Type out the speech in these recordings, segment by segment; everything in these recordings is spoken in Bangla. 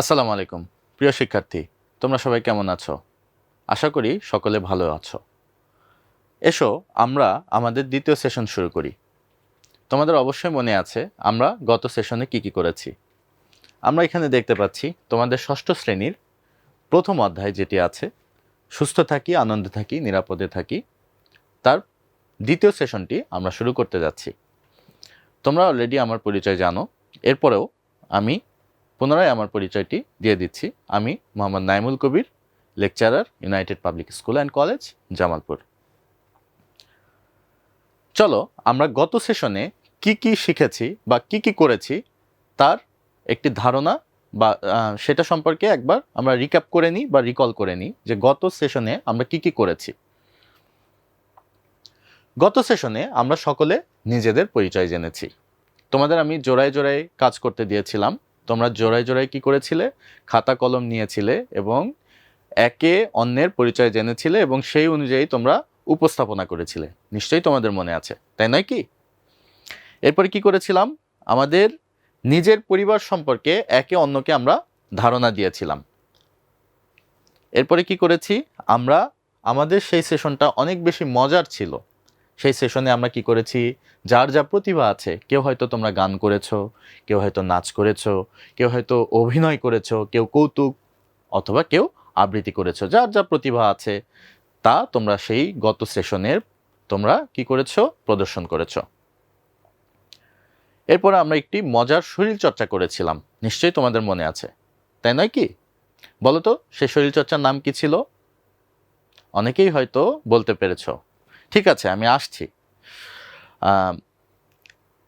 আসসালামু আলাইকুম। প্রিয় শিক্ষার্থী, তোমরা সবাই কেমন আছো? আশা করি সকলে ভালো আছো। এসো, আমরা আমাদের দ্বিতীয় সেশন শুরু করি। তোমাদের অবশ্যই মনে আছে, আমরা গত সেশনে কি কি করেছি। আমরা এখানে দেখতে পাচ্ছি, তোমাদের ষষ্ঠ শ্রেণির প্রথম অধ্যায় যেটি আছে, সুস্থ থাকি, আনন্দে থাকি, নিরাপদে থাকি, তার দ্বিতীয় সেশনটি আমরা শুরু করতে যাচ্ছি। তোমরা অলরেডি আমার পরিচয় জানো, এরপরেও আমি পুনরায় আমার পরিচয়টি দিয়ে দিচ্ছি। আমি Mohammad Naimul Kabir, lecturer, United Public School and College, Jamalpur. চলো, আমরা গত সেশনে কি কি শিখেছি বা কি কি করেছি তার একটি ধারণা বা সেটা সম্পর্কে একবার আমরা রিক্যাপ করে নিই বা রিকল করে নিই যে গত সেশনে আমরা কি কি করেছি। গত সেশনে আমরা সকলে নিজেদের পরিচয় জেনেছি। তোমাদের আমি জোড়ায় জোড়ায় কাজ করতে দিয়েছিলাম। তোমরা জোড়ায় জোড়ায় কি করেছিলে? খাতা কলম নিয়েছিলে এবং একে অন্যের পরিচয় জেনেছিলে এবং সেই অনুযায়ী তোমরা উপস্থাপনা করেছিলে। নিশ্চয়ই তোমাদের মনে আছে, তাই নয় কি? এরপরে কি করেছিলাম? আমাদের নিজের পরিবার সম্পর্কে একে অন্যকে আমরা ধারণা দিয়েছিলাম। এরপরে কি করেছি? আমরা, আমাদের সেই সেশনটা অনেক বেশি মজার ছিল। সেই সেশনে আমরা কি করেছি? যার যা প্রতিভা আছে, কেউ হয়তো তোমরা গান করেছ, কেউ হয়তো নাচ করেছ, কেউ হয়তো অভিনয় করেছ, কেউ কৌতুক অথবা কেউ আবৃত্তি করেছ, যার যা প্রতিভা আছে, তা তোমরা সেই গত সেশনের তোমরা কি করেছ? প্রদর্শন করেছ। এরপরে আমরা একটি মজার শরীর চর্চা করেছিলাম। নিশ্চয়ই তোমাদের মনে আছে। তাই নয় কি? বলো তো সেই শরীর চর্চার নাম কি ছিল? অনেকেই হয়তো বলতে পেরেছ। ঠিক আছে, আমি আসছি।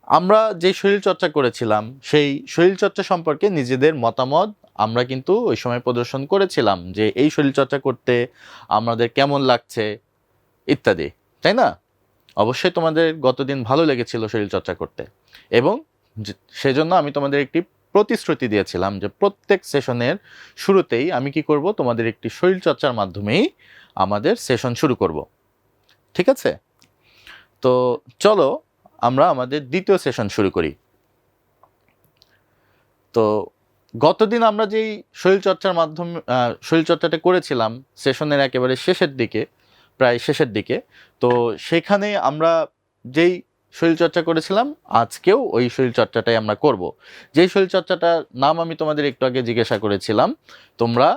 আমরা যে শরীর চর্চা করেছিলাম, সেই শরীর চর্চা সম্পর্কে নিজেদের মতামত আমরা কিন্তু ওই সময় প্রদর্শন করেছিলাম যে এই শরীর চর্চা করতে আমাদের কেমন লাগছে, ইত্যাদি, তাই না? অবশ্যই তোমাদের গতদিন ভালো লেগেছিল শরীর চর্চা করতে এবং সেজন্য আমি তোমাদের একটি প্রতিশ্রুতি দিয়েছিলাম যে প্রত্যেক সেশনের শুরুতেই আমি কি করব, তোমাদের একটি শরীর চর্চার মাধ্যমেই আমাদের সেশন শুরু করব। ঠিক আছে? তো চলো আমরা আমাদের দ্বিতীয় সেশন শুরু করি। তো গতদিন আমরা যেই শরীরচর্চার মাধ্যমে শরীরচর্চাটা করেছিলাম সেশনের একেবারে শেষের দিকে, প্রায় শেষের দিকে, তো সেখানে আমরা যেই শরীরচর্চা করেছিলাম, আজকেও ওই শরীরচর্চাটাই আমরা করব। যেই শরীরচর্চাটার নাম আমি তোমাদের একটু আগে জিজ্ঞাসা করেছিলাম, তোমরা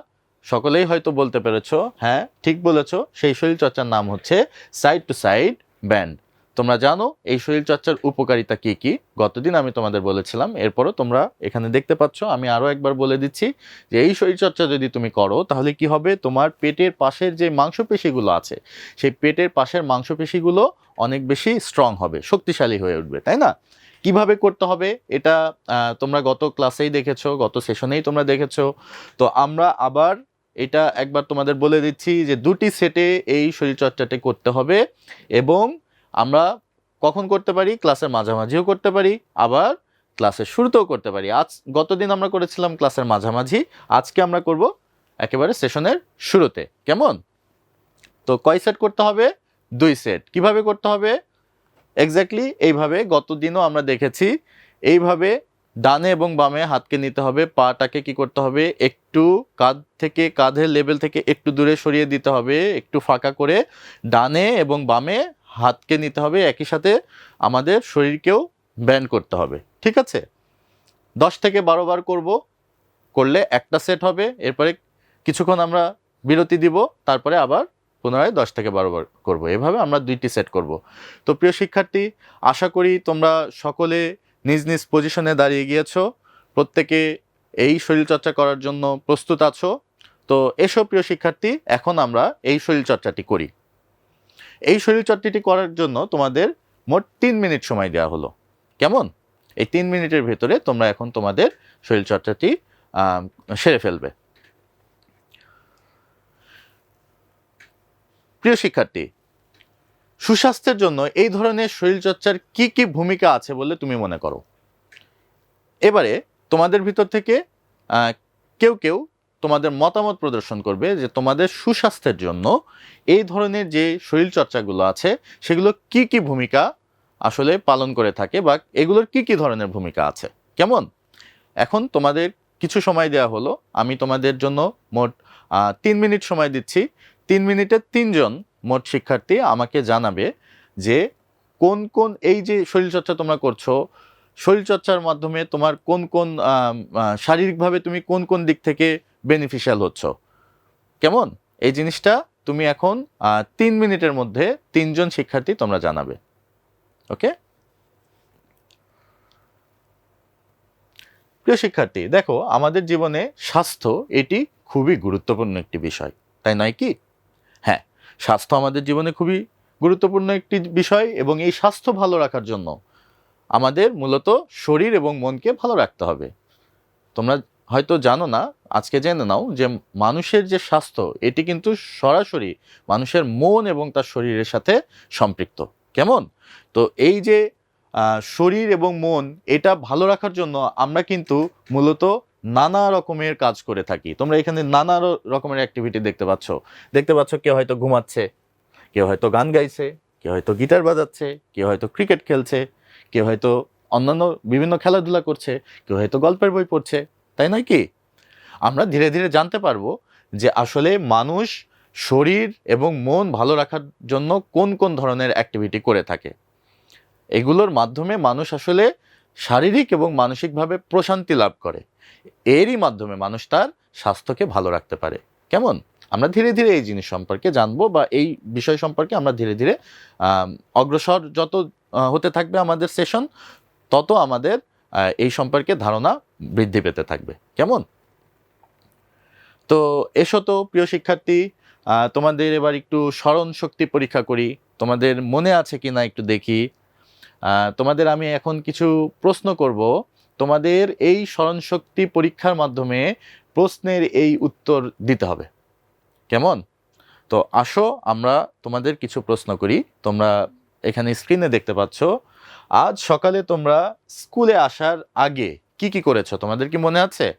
সকলেই হয়তো বলতে পেরেছ হ্যাঁ ঠিক বলেছ, সেই শরীরচর্চার নাম হচ্ছে সাইড টু সাইড ব্যান্ড তোমরা জানো এই শরীরচর্চার উপকারিতা কি কি? গতদিন আমি তোমাদের বলেছিলাম, এরপরও তোমরা এখানে দেখতে পাচ্ছ, আমি আরও একবার বলে দিচ্ছি যে এই শরীরচর্চা যদি তুমি করো, তাহলে কি হবে? তোমার পেটের পাশের যে মাংসপেশিগুলো আছে, সেই পেটের পাশের মাংসপেশিগুলো অনেক বেশি স্ট্রং হবে, শক্তিশালী হয়ে উঠবে, তাই না? কীভাবে করতে হবে? এটা তোমরা গত ক্লাসেই দেখেছ, গত সেশনেই তোমরা দেখেছ। তো আমরা আবার এটা একবার তোমাদের বলে দিচ্ছি যে দুটি সেটে এই শরীরচর্চাটি করতে হবে এবং আমরা কখন করতে পারি? ক্লাসের মাঝামাঝিও করতে পারি, আবার ক্লাসের শুরুতেও করতে পারি। আজ গতদিন আমরা করেছিলাম ক্লাসের মাঝামাঝি, আজকে আমরা করব একেবারে সেশনের শুরুতে। কেমন? তো কয় সেট করতে হবে? দুই সেট। কীভাবে করতে হবে? এক্স্যাক্টলি এইভাবে গতদিনও আমরা দেখেছি, এইভাবে ডানে এবং বামে হাতকে নিতে হবে, পাটাকে কি করতে হবে? একটু কাঁধ থেকে, কাঁধের লেভেল থেকে একটু দূরে সরিয়ে দিতে হবে, একটু ফাঁকা করে ডানে এবং বামে হাতকে নিতে হবে, একই সাথে আমাদের শরীরকেও ব্যান্ড করতে হবে, ঠিক আছে? দশ থেকে বারো বার করব, করলে একটা সেট হবে, এরপরে কিছুক্ষণ আমরা বিরতি দিব, তারপরে আবার পুনরায় দশ থেকে বারো বার করব, এভাবে আমরা দুইটি সেট করব। তো প্রিয় শিক্ষার্থী, আশা করি তোমরা সকলে নিজ নিজ পজিশনে দাঁড়িয়ে গিয়েছ, প্রত্যেকে এই শরীরচর্চা করার জন্য প্রস্তুত আছো। তো এসো প্রিয় শিক্ষার্থী, এখন আমরা এই শরীরচর্চাটি করি। এই শরীরচর্চাটি করার জন্য তোমাদের মোট তিন মিনিট সময় দেওয়া হলো। কেমন? এই তিন মিনিটের ভেতরে তোমরা এখন তোমাদের শরীরচর্চাটি সেরে ফেলবে। প্রিয় শিক্ষার্থী সুস্বাস্থ্যের জন্য এই ধরনের শরীরচর্চার কি কি ভূমিকা আছে বলে তুমি মনে করো? এবারে তোমাদের ভিতর থেকে কেউ কেউ তোমাদের মতামত প্রদর্শন করবে যে তোমাদের সুস্বাস্থ্যের জন্য এই ধরনের যে শরীরচর্চাগুলো আছে, সেগুলো কি কি ভূমিকা আসলে পালন করে থাকে বা এগুলোর কি কি ধরনের ভূমিকা আছে? কেমন? এখন তোমাদের কিছু সময় দেওয়া হলো, আমি তোমাদের জন্য মোট তিন মিনিট সময় দিচ্ছি। তিন মিনিটে তিনজন মোট শিক্ষার্থী আমাকে জানাবে যে কোন কোন এই যে শরীরচর্চা তোমরা করছ, শরীরচর্চার মাধ্যমে তোমার কোন কোন শারীরিকভাবে তুমি কোন কোন দিক থেকে বেনিফিশিয়াল হচ্ছ? কেমন? এই জিনিসটা তুমি এখন তিন মিনিটের মধ্যে তিনজন শিক্ষার্থী তোমরা জানাবে। ওকে? প্রিয় শিক্ষার্থী, দেখো, আমাদের জীবনে স্বাস্থ্য এটি খুবই গুরুত্বপূর্ণ একটি বিষয়, তাই নয় কি? স্বাস্থ্য আমাদের জীবনে খুবই গুরুত্বপূর্ণ একটি বিষয় এবং এই স্বাস্থ্য ভালো রাখার জন্য আমাদের মূলত শরীর এবং মনকে ভালো রাখতে হবে। তোমরা হয়তো জানো না, আজকে জেনে নাও যে মানুষের যে স্বাস্থ্য, এটি কিন্তু সরাসরি মানুষের মন এবং তার শরীরের সাথে সম্পৃক্ত। কেমন? তো এই যে শরীর এবং মন, এটা ভালো রাখার জন্য আমরা কিন্তু মূলত নানা রকমের কাজ করে থাকি। তোমরা এখানে নানা রকমের অ্যাক্টিভিটি দেখতে পাচ্ছ। দেখতে পাচ্ছ কেউ হয়তো ঘুমাচ্ছে, কেউ হয়তো গান গাইছে, কেউ হয়তো গিটার বাজাচ্ছে, কেউ হয়তো ক্রিকেট খেলছে, কেউ হয়তো অন্যান্য বিভিন্ন খেলাধুলা করছে, কেউ হয়তো গল্পের বই পড়ছে, তাই নয় কি? আমরা ধীরে ধীরে জানতে পারব যে আসলে মানুষ শরীর এবং মন ভালো রাখার জন্য কোন কোন ধরনের অ্যাক্টিভিটি করে থাকে। এগুলোর মাধ্যমে মানুষ আসলে শারীরিক এবং মানসিকভাবে প্রশান্তি লাভ করে। এরই মাধ্যমে মানুষ তার স্বাস্থ্যকে ভালো রাখতে পারে। কেমন? আমরা ধীরে ধীরে এই জিনিস সম্পর্কে জানব বা এই বিষয় সম্পর্কে আমরা ধীরে ধীরে অগ্রসর যত হতে থাকবে আমাদের সেশন, তত আমাদের এই সম্পর্কে ধারণা বৃদ্ধি পেতে থাকবে। কেমন? তো এসো তো, প্রিয় শিক্ষার্থী তোমাদের এবার একটু স্মরণ শক্তি পরীক্ষা করি। তোমাদের মনে আছে কি না একটু দেখি। তোমাদের আমি এখন কিছু প্রশ্ন করব। তোমাদের এই স্মরণশক্তি পরীক্ষার মাধ্যমে প্রশ্নের এই উত্তর দিতে হবে। কেমন? তো আসো, আমরা তোমাদের কিছু প্রশ্ন করি। তোমরা এখানে স্ক্রিনে দেখতে পাচ্ছ, আজ সকালে তোমরা স্কুলে আসার আগে কি কি করেছ? তোমাদের কি মনে আছে?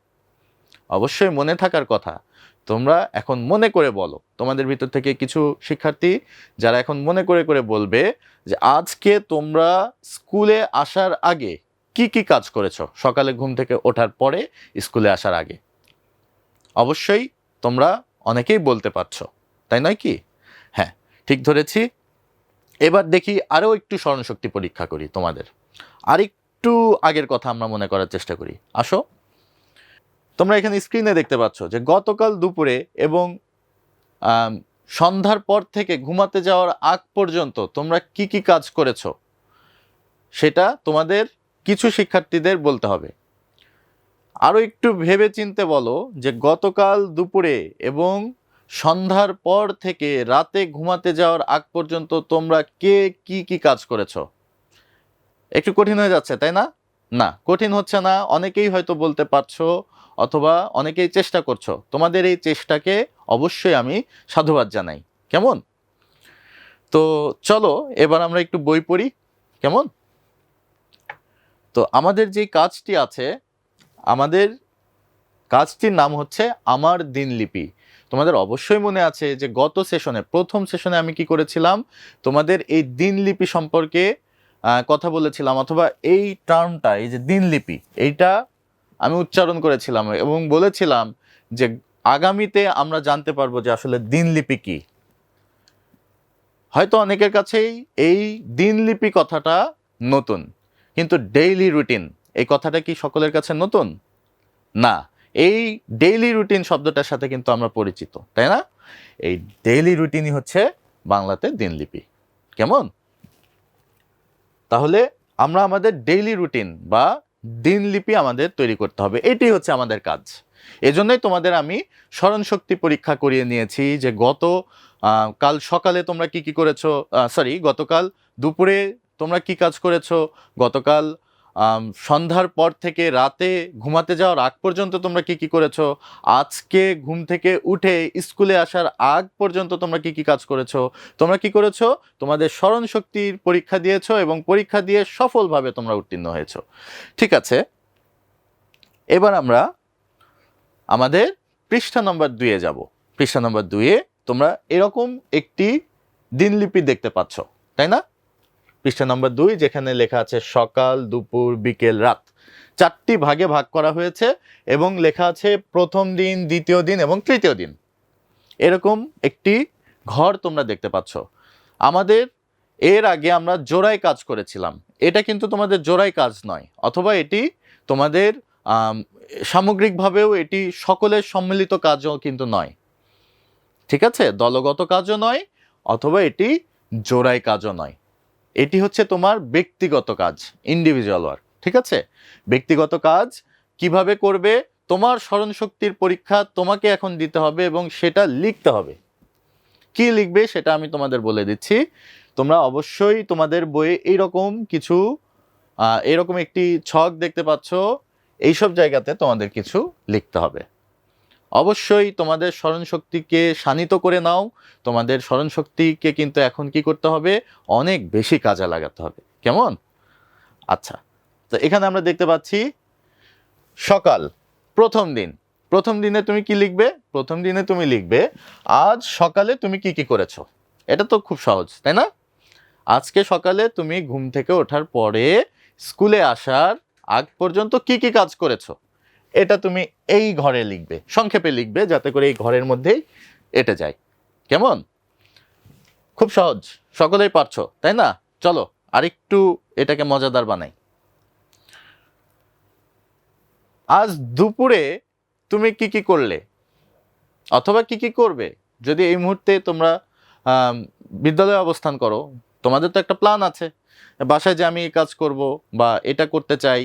অবশ্যই মনে থাকার কথা। তোমরা এখন মনে করে বলো। তোমাদের ভিতর থেকে কিছু শিক্ষার্থী যারা এখন মনে করে করে বলবে যে, আজকে তোমরা স্কুলে আসার আগে কি কি কাজ করেছ? সকালে ঘুম থেকে ওঠার পরে স্কুলে আসার আগে। অবশ্যই তোমরা অনেকেই বলতে পারছ, তাই নয় কি? হ্যাঁ ঠিক ধরেছি। এবার দেখি আরও একটু স্মরণশক্তি পরীক্ষা করি তোমাদের। আর একটু আগের কথা আমরা মনে করার চেষ্টা করি। আসো। তোমরা এখানে স্ক্রিনে দেখতে পাচ্ছ যে গতকাল দুপুরে এবং সন্ধ্যার পর থেকে ঘুমাতে যাওয়ার আগ পর্যন্ত তোমরা কি কি কাজ করেছ? সেটা তোমাদের কিছু শিক্ষার্থীদের বলতে হবে। আরও একটু ভেবে চিনতে বলো যে গতকাল দুপুরে এবং সন্ধ্যার পর থেকে রাতে ঘুমাতে যাওয়ার আগ পর্যন্ত তোমরা কে কি কি কাজ করেছ? একটু কঠিন হয়ে যাচ্ছে, তাই না? না, কঠিন হচ্ছে না, অনেকেই হয়তো বলতে পারছ অথবা অনেকেই চেষ্টা করছ। তোমাদের এই চেষ্টাকে অবশ্যই আমি সাধুবাদ জানাই। কেমন? তো চলো, এবার আমরা একটু বই পড়ি। কেমন? তো আমাদের যে কাজটি আছে, আমাদের কাজটির নাম হচ্ছে আমার দিনলিপি। তোমাদের অবশ্যই মনে আছে যে গত সেশনে, প্রথম সেশনে আমি কি করেছিলাম? তোমাদের এই দিনলিপি সম্পর্কে কথা বলেছিলাম, অথবা এই টার্মটা এই যে দিনলিপি, এইটা আমি উচ্চারণ করেছিলাম এবং বলেছিলাম যে আগামীতে আমরা জানতে পারব যে আসলে দিনলিপি কি। হয়তো অনেকের কাছেই এই দিনলিপি কথাটা নতুন, কিন্তু ডেইলি রুটিন, এই কথাটা কি সকলের কাছে নতুন? না, এই ডেইলি রুটিন শব্দটার সাথে কিন্তু আমরা পরিচিত, তাই না? এই ডেইলি রুটিনই হচ্ছে বাংলাতে দিনলিপি। কেমন? তাহলে আমরা আমাদের ডেইলি রুটিন বা দিনলিপি আমাদের তৈরি করতে হবে। এটাই হচ্ছে আমাদের কাজ। এজন্যই তোমাদের আমি স্মরণশক্তি পরীক্ষা করিয়ে নিয়েছি যে গত কাল সকালে তোমরা কি কি করেছ সরি গতকাল দুপুরে তোমরা কি কাজ করেছ, গতকাল সন্ধ্যার পর থেকে রাতে ঘুমাতে যাওয়ার আগ পর্যন্ত তোমরা কি কি করেছ? আজকে ঘুম থেকে উঠে স্কুলে আসার আগ পর্যন্ত তোমরা কি কি কাজ করেছ? তোমরা কি করেছ? তোমাদের স্মরণ শক্তির পরীক্ষা দিয়েছ এবং পরীক্ষা দিয়ে সফলভাবে তোমরা উত্তীর্ণ হয়েছো। ঠিক আছে? এবার আমরা আমাদের পৃষ্ঠা নম্বর দুয়ে যাব। পৃষ্ঠা নম্বর দুয়ে তোমরা এরকম একটি দিনলিপি দেখতে পাচ্ছ, তাই না? পৃষ্ঠা নম্বর দুই, যেখানে লেখা আছে সকাল, দুপুর, বিকেল, রাত। চারটি ভাগে ভাগ করা হয়েছে এবং লেখা আছে প্রথম দিন, দ্বিতীয় দিন এবং তৃতীয় দিন। এরকম একটি ঘর তোমরা দেখতে পাচ্ছ। আমাদের এর আগে আমরা জোড়ায় কাজ করেছিলাম। এটা কিন্তু তোমাদের জোড়ায় কাজ নয়, অথবা এটি তোমাদের সামগ্রিকভাবেও এটি সকলের সম্মিলিত কাজও কিন্তু নয়। ঠিক আছে? দলগত কাজও নয়, অথবা এটি জোড়ায় কাজও নয়। এটি হচ্ছে তোমার ব্যক্তিগত কাজ ইন্ডিভিজুয়াল ওয়ার্ক ঠিক আছে? ব্যক্তিগত কাজ কীভাবে করবে, তোমার স্মরণ শক্তির পরীক্ষা তোমাকে এখন দিতে হবে এবং সেটা লিখতে হবে। কি লিখবে সেটা আমি তোমাদের বলে দিচ্ছি। তোমরা অবশ্যই তোমাদের বইয়ে এইরকম কিছু এরকম একটি ছক দেখতে পাচ্ছ। এইসব জায়গাতে তোমাদের কিছু লিখতে হবে। অবশ্যই তোমাদের স্মরণ শক্তিকে শানিত করে নাও। তোমাদের স্মরণ শক্তিকে কিন্তু এখন কি করতে হবে? অনেক বেশি কাজে লাগাতে হবে। কেমন? আচ্ছা তো এখানে আমরা দেখতে পাচ্ছি সকাল, প্রথম দিন। প্রথম দিনে তুমি কি লিখবে? প্রথম দিনে তুমি লিখবে, আজ সকালে তুমি কি কি করেছ? এটা তো খুব সহজ, তাই না? আজকে সকালে তুমি ঘুম থেকে ওঠার পরে স্কুলে আসার আগ পর্যন্ত কি কি কাজ করেছ? এটা তুমি এই ঘরে লিখবে, সংক্ষেপে লিখবে যাতে করে এই ঘরের মধ্যেই এটা যায়। কেমন? খুব সহজ, সকলেই পারছ, তাই না? চলো, আরেকটু এটাকে মজাদার বানাই। আজ দুপুরে তুমি কি কি করলে? অথবা কি কি করবে? যদি এই মুহূর্তে তোমরা বিদ্যালয়ে অবস্থান করো, তোমাদের তো একটা প্ল্যান আছে। বাসায় যে আমি এই কাজ করব বা এটা করতে চাই,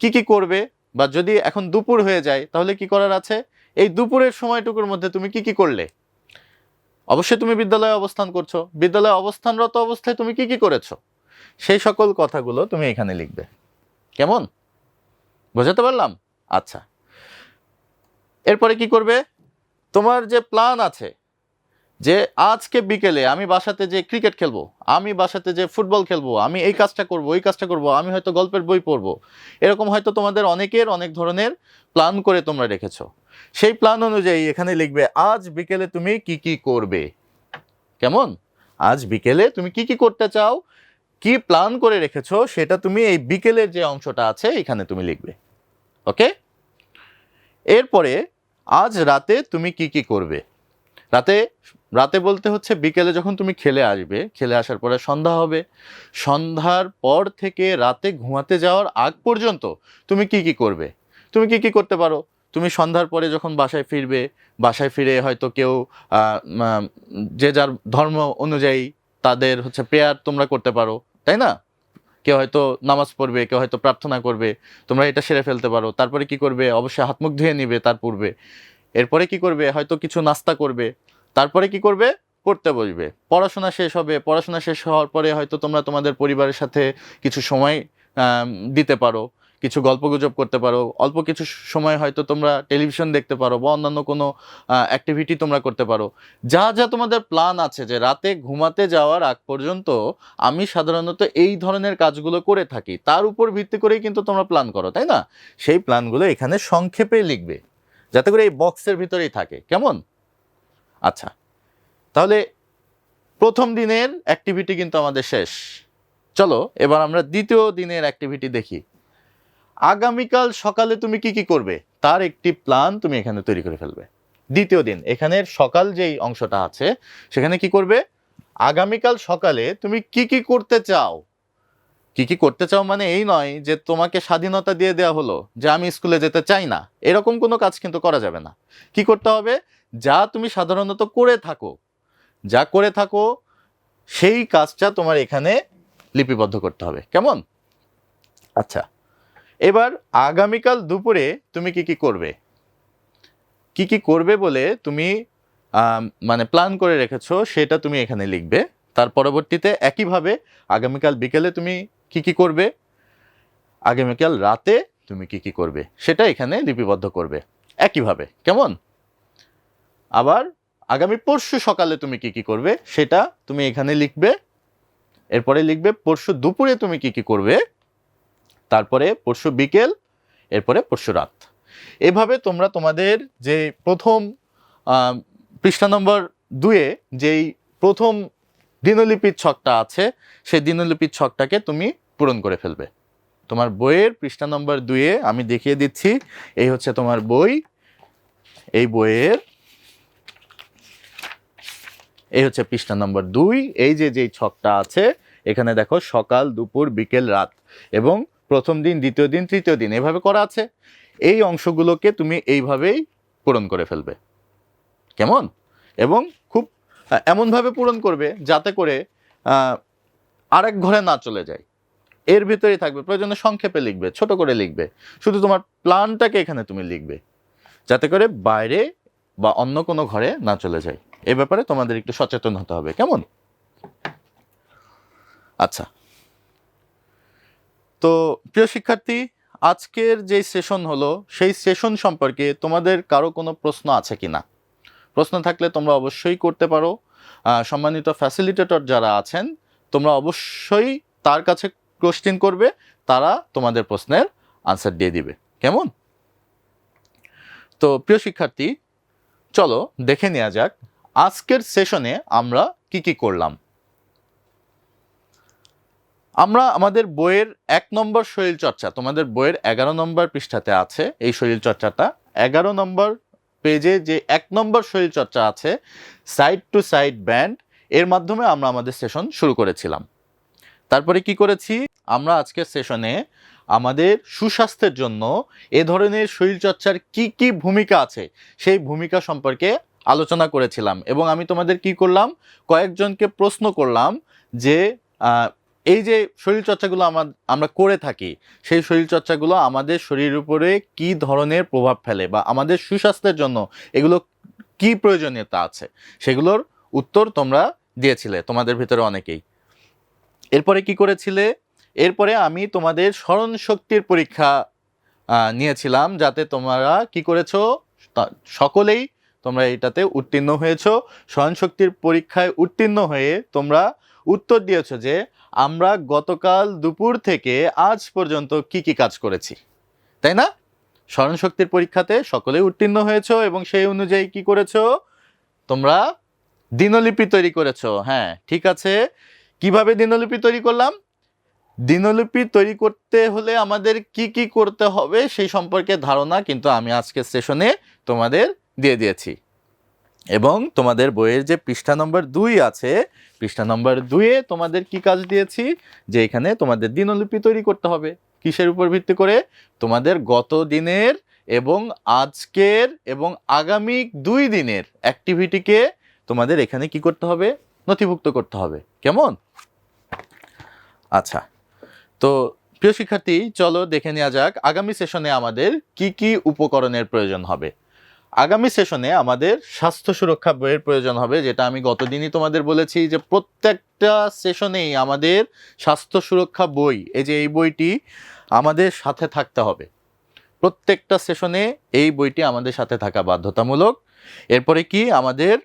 কি কি করবে? বা যদি এখন দুপুর হয়ে যায়, তাহলে কি করার আছে? এই দুপুরের সময়টুকুর মধ্যে তুমি কি কি করলে? অবশ্যই তুমি বিদ্যালয়ে অবস্থান করছ। বিদ্যালয়ে অবস্থানরত অবস্থায় তুমি কি কি করেছ? সেই সকল কথাগুলো তুমি এখানে লিখবে। কেমন? বোঝাতে পারলাম? আচ্ছা। এরপরে কি করবে? তোমার যে প্ল্যান আছে যে আজকে বিকেলে আমি বাসাতে যে ক্রিকেট খেলব, আমি বাসাতে যে ফুটবল খেলব, আমি এই কাজটা করব, ওই কাজটা করব, আমি হয়তো গল্পের বই পড়ব, এরকম হয়তো তোমাদের অনেকের অনেক ধরনের প্ল্যান করে তোমরা রেখেছো। সেই প্ল্যান অনুযায়ী এখানে লিখবে, আজ বিকেলে তুমি কি কি করবে? কেমন? আজ বিকেলে তুমি কি কি করতে চাও? কি প্ল্যান করে রেখেছো? সেটা তুমি এই বিকেলের যে অংশটা আছে, এখানে তুমি লিখবে। ওকে? এরপরে, আজ রাতে তুমি কি কি করবে? রাতে রাতে বলতে হচ্ছে বিকেলে যখন তুমি খেলে আসবে, খেলে আসার পরে সন্ধ্যা হবে। সন্ধ্যার পর থেকে রাতে ঘুমাতে যাওয়ার আগ পর্যন্ত তুমি কি কি করবে? তুমি কি কি করতে পারো? তুমি সন্ধ্যার পরে যখন বাসায় ফিরবে, বাসায় ফিরে হয়তো কেউ যে যার ধর্ম অনুযায়ী তাদের হচ্ছে প্রেয়ার তোমরা করতে পারো, তাই না? কেউ হয়তো নামাজ পড়বে, কেউ হয়তো প্রার্থনা করবে, তোমরা এটা সেরে ফেলতে পারো। তারপরে কি করবে? অবশ্যই হাত মুখ ধুয়ে নিবে তার পূর্বে। এরপরে কি করবে? হয়তো কিছু নাস্তা করবে। তারপরে কি করবে? পড়তে বসবে। পড়াশোনা শেষ হবে। পড়াশোনা শেষ হওয়ার পরে হয়তো তোমরা তোমাদের পরিবারের সাথে কিছু সময় দিতে পারো। কিছু গল্পগুজব করতে পারো। অল্প কিছু সময় হয়তো তোমরা টেলিভিশন দেখতে পারো বা অন্যান্য কোনো অ্যাক্টিভিটি তোমরা করতে পারো। যা যা তোমাদের প্ল্যান আছে যে রাতে ঘুমাতে যাওয়ার আগ পর্যন্ত আমি সাধারণত এই ধরনের কাজগুলো করে থাকি। তার উপর ভিত্তি করেই কিন্তু তোমরা প্ল্যান করো, তাই না? সেই প্ল্যানগুলো এখানে সংক্ষেপে লিখবে। যাতে করে এই বক্সের ভিতরেই থাকে। কেমন? আচ্ছা তাহলে প্রথম দিনের অ্যাক্টিভিটি কিন্তু আমাদের শেষ। চলো, এবার আমরা দ্বিতীয় দিনের অ্যাক্টিভিটি দেখি। আগামীকাল সকালে তুমি কি কি করবে? তার একটি প্ল্যান তুমি এখানে তৈরি করে ফেলবে। দ্বিতীয় দিন, এখানের সকাল যেই অংশটা আছে, সেখানে কি করবে? আগামীকাল সকালে তুমি কি কি করতে চাও? কি কি করতে চাও মানে এই নয় যে তোমাকে স্বাধীনতা দিয়ে দেওয়া হলো যে আমি স্কুলে যেতে চাই না। এরকম কোনো কাজ কিন্তু করা যাবে না। কি করতে হবে? যা তুমি সাধারণত করে থাকো, যা করে থাকো, সেই কাজটা তোমার এখানে লিপিবদ্ধ করতে হবে। কেমন? আচ্ছা এবার আগামীকাল দুপুরে তুমি কি কি করবে? কি কি করবে বলে তুমি মানে প্ল্যান করে রেখেছো সেটা তুমি এখানে লিখবে। তার পরবর্তীতে একইভাবে আগামীকাল বিকেলে তুমি কি কি করবে? আগামীকাল রাতে তুমি কি কি করবে? সেটা এখানে লিপিবদ্ধ করবে। একইভাবে, কেমন? আবার আগামী পরশু সকালে তুমি কি কি করবে? সেটা তুমি এখানে লিখবে। এরপরে লিখবে, পরশু দুপুরে তুমি কি কি করবে? তারপরে পরশু বিকেল, এরপরে পরশু রাত। এভাবে তোমরা তোমাদের যে প্রথম পৃষ্ঠা নম্বর দুয়ে যেই প্রথম দিনলিপির ছকটা আছে, সেই দিনলিপির ছকটাকে তুমি পূরণ করে ফেলবে। তোমার বইয়ের পৃষ্ঠা নম্বর দুইয়ে আমি দেখিয়ে দিচ্ছি, এই হচ্ছে তোমার বই, এই বইয়ের, এই হচ্ছে পৃষ্ঠা নম্বর দুই, এই যে যেই ছকটা আছে, এখানে দেখো সকাল, দুপুর, বিকেল, রাত এবং প্রথম দিন, দ্বিতীয় দিন, তৃতীয় দিন, এভাবে করা আছে। এই অংশগুলোকে তুমি এইভাবেই পূরণ করে ফেলবে। কেমন? এবং খুব এমনভাবে পূরণ করবে যাতে করে আরেক ঘরে না চলে যায়। এর ভিতরেই থাকবে। প্রয়োজনে সংক্ষেপে লিখবে, ছোট করে লিখবে। শুধু তোমার প্ল্যানটাকে এখানে তুমি লিখবে। যাতে করে বাইরে বা অন্য কোনো ঘরে না চলে যায়। এ ব্যাপারে তোমাদের একটু সচেতন হতে হবে। কেমন? আচ্ছা। তো প্রিয় শিক্ষার্থী, আজকের যে সেশন হলো, সেই সেশন সম্পর্কে তোমাদের কারও কোনো প্রশ্ন আছে কি না প্রশ্ন থাকলে তোমরা অবশ্যই করতে পারো। সম্মানিত ফ্যাসিলিটেটর যারা আছেন, তোমরা অবশ্যই তার কাছে কোশ্চিন করবে, তারা তোমাদের প্রশ্নের আনসার দিয়ে দিবে। কেমন? তো প্রিয় শিক্ষার্থী, চলো দেখে নেওয়া যাক, আজকের সেশনে আমরা কি কি করলাম। আমরা আমাদের বইয়ের এক নম্বর শরীর চর্চা, তোমাদের বইয়ের এগারো নম্বর পৃষ্ঠাতে আছে, এই শরীর চর্চাটা এগারো নম্বর পেজে যে এক নম্বর শরীর চর্চা আছে সাইড টু সাইড ব্যান্ড এর মাধ্যমে আমরা আমাদের সেশন শুরু করেছিলাম। তারপরে কি করেছি? আমরা আজকের সেশনে আমাদের সুস্বাস্থ্যের জন্য এ ধরনের শরীরচর্চার কি কি ভূমিকা আছে, সেই ভূমিকা সম্পর্কে আলোচনা করেছিলাম। এবং আমি তোমাদের কি করলাম? কয়েকজনকে প্রশ্ন করলাম যে এই যে শরীরচর্চাগুলো আমার আমরা করে থাকি, সেই শরীরচর্চাগুলো আমাদের শরীরের উপরে কি ধরনের প্রভাব ফেলে বা আমাদের সুস্বাস্থ্যের জন্য এগুলো কি প্রয়োজনীয়তা আছে, সেগুলোর উত্তর তোমরা দিয়েছিলে তোমাদের ভিতরে অনেকেই। এরপরে কি করেছিলে? এরপরে আমি তোমাদের স্মরণ শক্তির পরীক্ষা নিয়েছিলাম যাতে তোমরা কি করেছ? সকলেই তোমরা এটাতে উত্তীর্ণ হয়েছো। স্মরণ শক্তির পরীক্ষায় উত্তীর্ণ হয়ে তোমরা উত্তর দিয়েছ যে আমরা গতকাল দুপুর থেকে আজ পর্যন্ত কি কি কাজ করেছি। তাই না? স্মরণশক্তির পরীক্ষাতে সকলেই উত্তীর্ণ হয়েছো এবং সেই অনুযায়ী কি করেছ? তোমরা দিনলিপি তৈরি করেছ। হ্যাঁ ঠিক আছে। কীভাবে দিনলিপি তৈরি করলাম? দিনলিপি তৈরি করতে হলে আমাদের কি কি করতে হবে সেই সম্পর্কে ধারণা কিন্তু আমি আজকে সেশনে তোমাদের দিয়ে দিয়েছি। এবং তোমাদের বইয়ের যে পৃষ্ঠা নম্বর দুই আছে, পৃষ্ঠা নম্বর দুইয়ে তোমাদের কি কাজ দিয়েছি? যে এখানে তোমাদের দিনলিপি তৈরি করতে হবে। কিসের উপর ভিত্তি করে? তোমাদের গত দিনের এবং আজকের এবং আগামী দুই দিনের অ্যাক্টিভিটিকে তোমাদের এখানে কি করতে হবে? নথিভুক্ত করতে হবে। কেমন? আচ্ছা। তো প্রিয় শিক্ষার্থী, চলো দেখে নেওয়া যাক আগামী সেশনে আমাদের কি কি উপকরণের প্রয়োজন হবে। আগামী সেশনে আমাদের স্বাস্থ্য সুরক্ষা বইয়ের প্রয়োজন হবে, যেটা আমি গতদিনই তোমাদের বলেছি যে প্রত্যেকটা সেশনেই আমাদের স্বাস্থ্য সুরক্ষা বই, এই যে এই বইটি আমাদের সাথে থাকতে হবে। প্রত্যেকটা সেশনে এই বইটি আমাদের সাথে থাকা বাধ্যতামূলক। এরপরে কি? আমাদের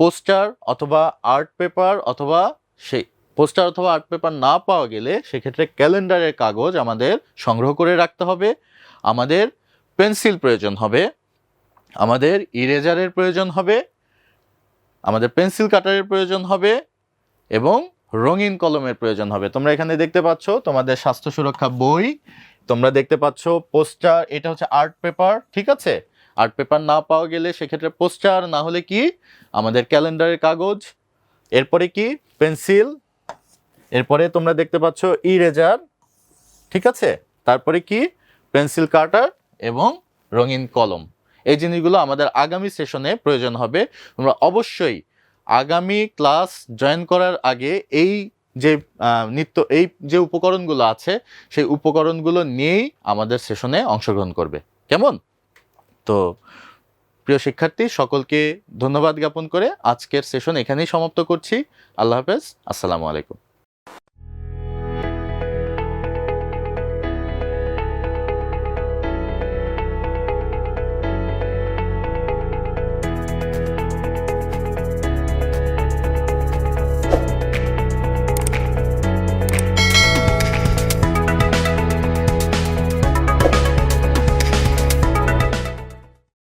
পোস্টার অথবা আর্ট পেপার অথবা সেই পোস্টার অথবা আর্ট পেপার না পাওয়া গেলে সেক্ষেত্রে ক্যালেন্ডারের কাগজ আমাদের সংগ্রহ করে রাখতে হবে। আমাদের পেন্সিল প্রয়োজন হবে। আমাদের ইরেজারের প্রয়োজন হবে, আমাদের পেন্সিল কাটারের প্রয়োজন হবে এবং রঙিন কলমের প্রয়োজন হবে। তোমরা এখানে দেখতে পাচ্ছ তোমাদের স্বাস্থ্য সুরক্ষা বই, তোমরা দেখতে পাচ্ছ পোস্টার এটা হচ্ছে আর্ট পেপার ঠিক আছে? আর্ট পেপার না পাওয়া গেলে সেক্ষেত্রে পোস্টার না হলে কি? আমাদের ক্যালেন্ডারের কাগজ, এরপরে কি? পেন্সিল এরপরে তোমরা দেখতে পাচ্ছ ইরেজার ঠিক আছে? তারপরে কি? পেন্সিল কাটার এবং রঙিন কলম। এই জিনিসগুলো আমাদের আগামী সেশনে প্রয়োজন হবে। তোমরা অবশ্যই আগামী ক্লাস জয়েন করার আগে এই যে নিত্য, এই যে উপকরণগুলো আছে, সেই উপকরণগুলো নিয়েই আমাদের সেশনে অংশগ্রহণ করবে। কেমন? তো প্রিয় শিক্ষার্থী, সকলকে ধন্যবাদ জ্ঞাপন করে আজকের সেশন এখানেই সমাপ্ত করছি। আল্লাহ হাফেজ। আসসালামু আলাইকুম।